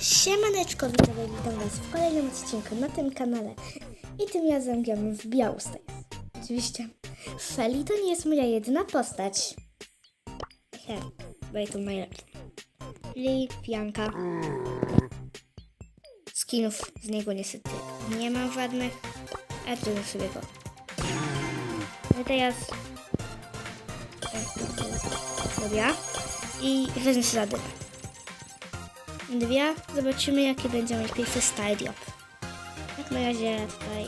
Siemaneczko, widzowie, witam was w kolejnym odcinku na tym kanale. I tym razem gramy w Stars. Oczywiście Feli to nie jest moja jedyna postać. He, bo jest to najlepsza. Czyli Fianka. Skinów z niego niestety nie mam żadnych, a tu sobie go. No teraz... Dobra. I wezmę sobie zadymę. Dwie. Zobaczymy, jaki będzie mieć pierwszy style job. Jak na razie tutaj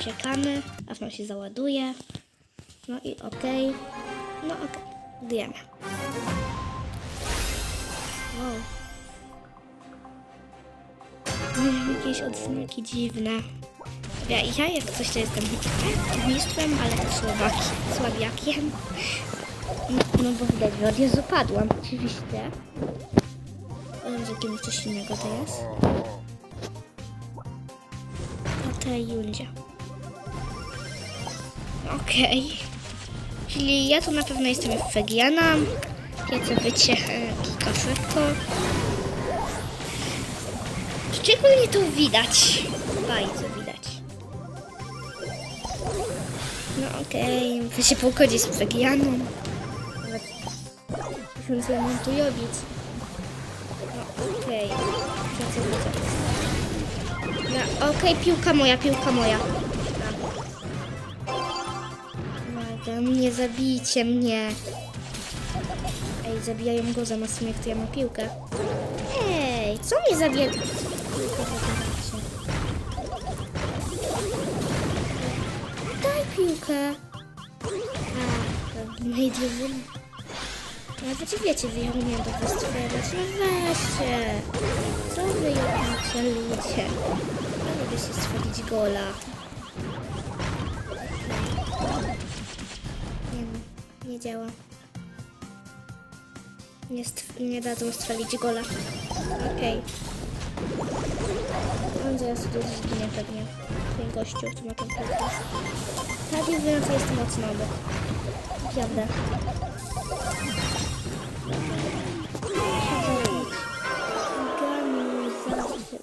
czekamy, aż nam się załaduje. No i okej. No okej. Wiemy. Wow. Mm, Jakieś odznaki dziwne. Ja, ja jak coś to jestem mistrzem, ale słabaki, słabiakiem. No, no bo widać, że od padłam. Oczywiście. Powiem, że kim coś innego to jest. O tej Jundzie. Okej. Czyli ja tu na pewno jestem Fegiana. Piecę wyciechę kilka szybko. Szczególnie to widać. Bardzo widać. No okej, muszę się pogodzić z Fegianą. Nawet musimy sobie No okej. Widzę? No okej, piłka moja, piłka moja. Błagam, nie zabijcie mnie. Ej, zabijają go zamiast mnie, to ja mam piłkę. Ej, co mnie zabija? Daj piłkę. A, no i dziewczyny. No wiecie, wiecie, wy ją nie do wystrzelać. No weźcie. Co wy robicie, ludzie? No lubię się strzelić gola. Nie no, nie działa. Nie, nie dadzą strzelić gola. Okej. On zaraz tu zginie pewnie. Ten gościu, który ma tą piłkę. Tak, jest wyjątkowo jest mocno obok. Prawda.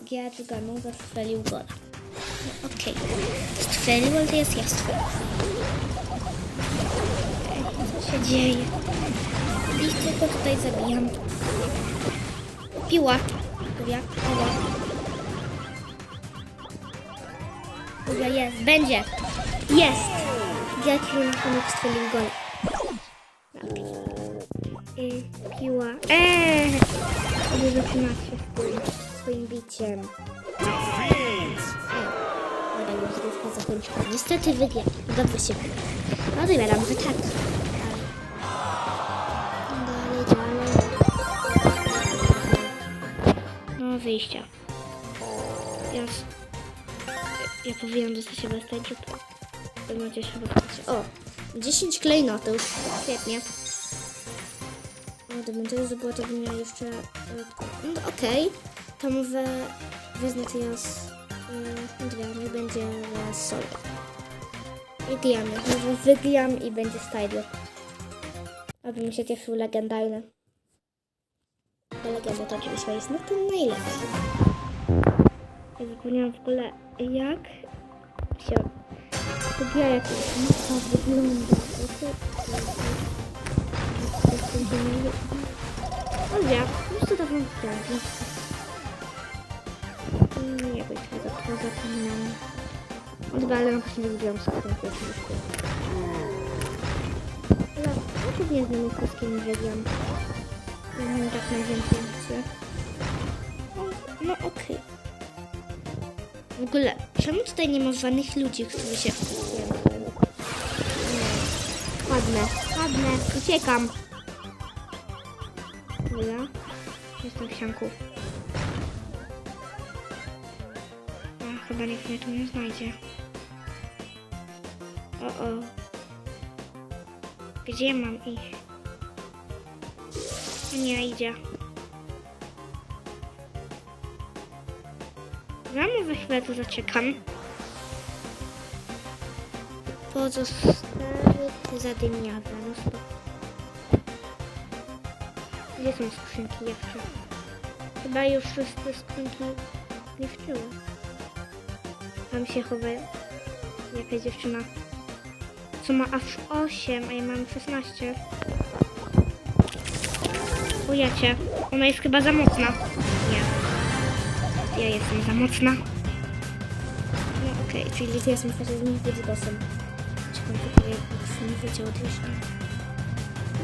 Za... Giatu Ganu zastrzelił gola. No, Okej. Strzelił, ale jest ja strzelił. Ej, Co się dzieje? Ich tylko tutaj zabijam. Piła. Dobra, piła. Dobra, jest. Będzie. Jest. Giatu Ganu strzelił gola. Y, piła. Eee! Aby zatrzymać się Dobra, już rozgrywka zakończyła. Niestety wygrał. Dobrze się wygrał. No dobra, dam wytak. Dalej, dalej. No, wyjścia. Ja, ja powinnam dostać się bez tego. To macie się chyba O! 10 klejnotów. Świetnie. No gdybym to już zdobyła, to bym miała jeszcze... No okej. To wezmę teraz... Yy, dwie, nie będzie solo. I gramy. Może wygram i będzie style. Aby mi się cieszył legendarny. Bo legenda to oczywiście jest no to najlepszy. Ja zapomniałam w ogóle jak się... Gra jakoś mapa wygląda. O ja, już to dawno widziałam. Nie wiem, czy to to zapomniałam. Odba, ale na właśnie nie widziałam skrzynki oczywiście. Ale ja pewnie z nimi wszystkimi wygram. Ja mam tak najwięcej rzeczy. No okej. W ogóle, czemu tutaj nie ma żadnych ludzi, którzy się... Nie. Ładne, ładne, uciekam. Dobra. Jestem w chyba nikt mnie tu nie znajdzie. O, o. Gdzie mam ich? Nie idzie. Ja może chwilę tu zaczekam. Pozostały zadymiawe. No. Gdzie są skrzynki jeszcze? Chyba już wszyscy skrzynki zniszczyły. Tam się chowa jakaś dziewczyna, co ma aż 8, a ja mam 16. Ujecie, ona jest chyba za mocna. Nie. Ja jestem za mocna. No okej, czyli to jest myślę, że z nich będzie dosem. Czekam jak nie wiedział odwieźć.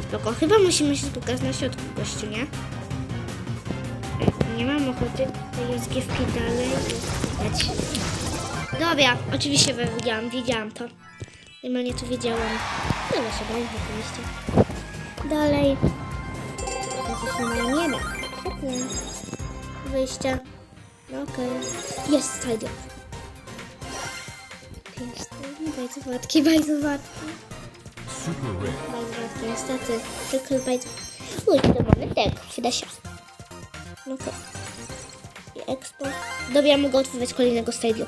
Spoko, chyba musimy się spotkać na środku gościu, nie? Nie mam ochoty tej zgiewki dalej leć. Dobra, oczywiście wiedziałam, wiedziałam to. Normalnie to wiedziałam. Dobra, się dalej oczywiście. Dalej. Jakieś nie wiem. Świetnie. Wyjście. No okej. Jest Tiger. Jest. Bardzo ładki, bardzo ładki. Super rare. Bardzo ładki, niestety. Tylko bardzo... Uj, to mamy tak, przyda się. No to. I expo. Dobra, ja mogę otworzyć kolejnego stadium.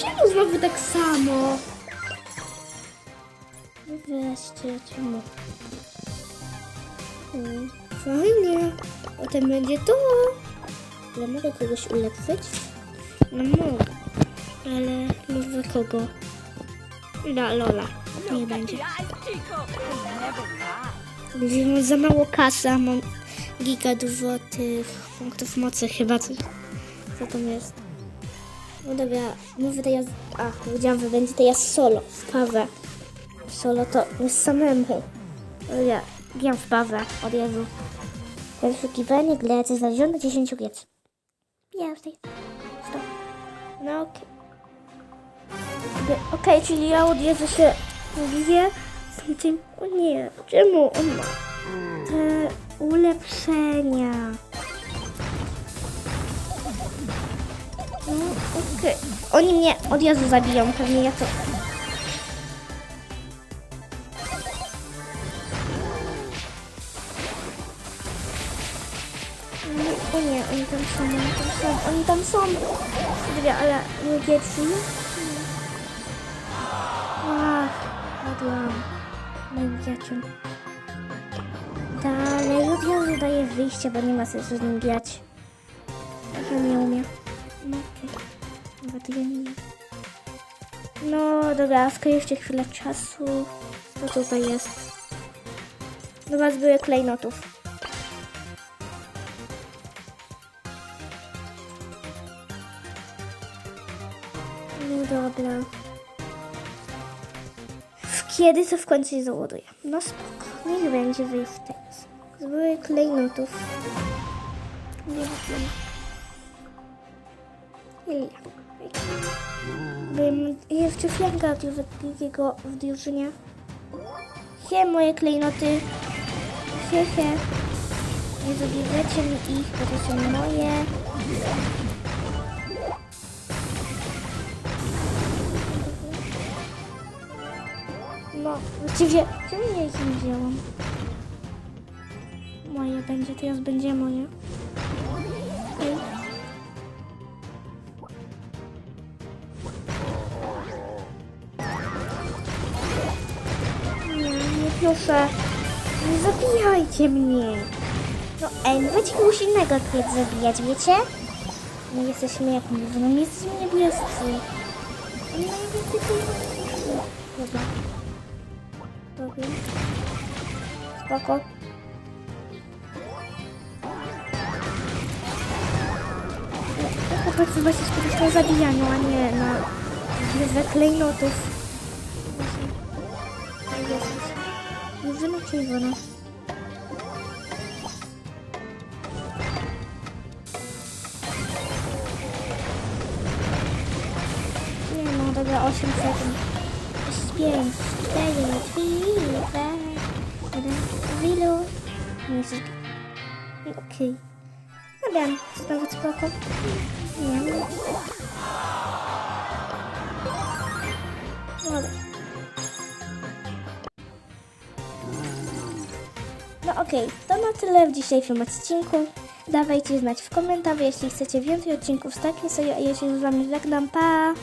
No czemu znowu tak samo? No Weźcie, czemu? Hmm, fajnie. Potem będzie to. Ale mogę kogoś ulepszyć? No mogę. Ale może kogo? Da, Lola. Nie będzie. Będzie mam za mało kasy, a mam giga dużo tych punktów mocy chyba. Co, co tam jest? No dobra, mówię teraz... A, powiedziałam, że będzie teraz solo, w pawę. Solo to jest samemu. Ja gram w pawę, od Jezu. Wyszukiwanie graczy znalezione 10 giec. Ja w tej... Stop. No okej. Okay. Okej, czyli ja od Jezu się biję z tym... O nie, czemu on ma te ulepszenia? Okej. Oni mnie od razu zabiją, pewnie ja to... O nie, oni tam są, oni tam są, oni tam są. Dobra, ale nie pierwszy. Ach, padłam. Moim dzieciom. Dalej, od razu daję wyjście, bo nie ma sensu z nim grać. Wiem. No dobra, skoro jeszcze chwilę czasu. Co tutaj jest? Dobra, zbyły klejnotów. No dobra. Kiedy to w końcu się załaduje? No spoko, niech będzie wyjść teraz. Zbyły klejnotów. Nie wiem. Ile? Bym jeszcze flanka drugiego w drużynie. He, moje klejnoty. He, he. Nie zabierajcie mi ich, bo to są moje. No, właściwie, czemu ja ich nie wzięłam? Moje będzie, teraz będzie moje. Okej. Proszę. Nie zabijajcie mnie. No ej, no weźcie kogoś innego kiedy zabijać, wiecie? My jesteśmy jak mówię, no my jesteśmy niebiescy. Dobra. Dobra. Spoko. Trzeba się skupić na zabijaniu, a nie na grze Jedyna czerwona. Nie no, dobra, 8 sekund. 5, 4, 3, 2, 1, wilu. Nie jest Okej. Dobra, znowu spoko. Nie Okej, to na tyle w dzisiejszym odcinku. Dawajcie znać w komentarzu, jeśli chcecie więcej odcinków z takiej serii, a ja się z wami żegnam. Pa!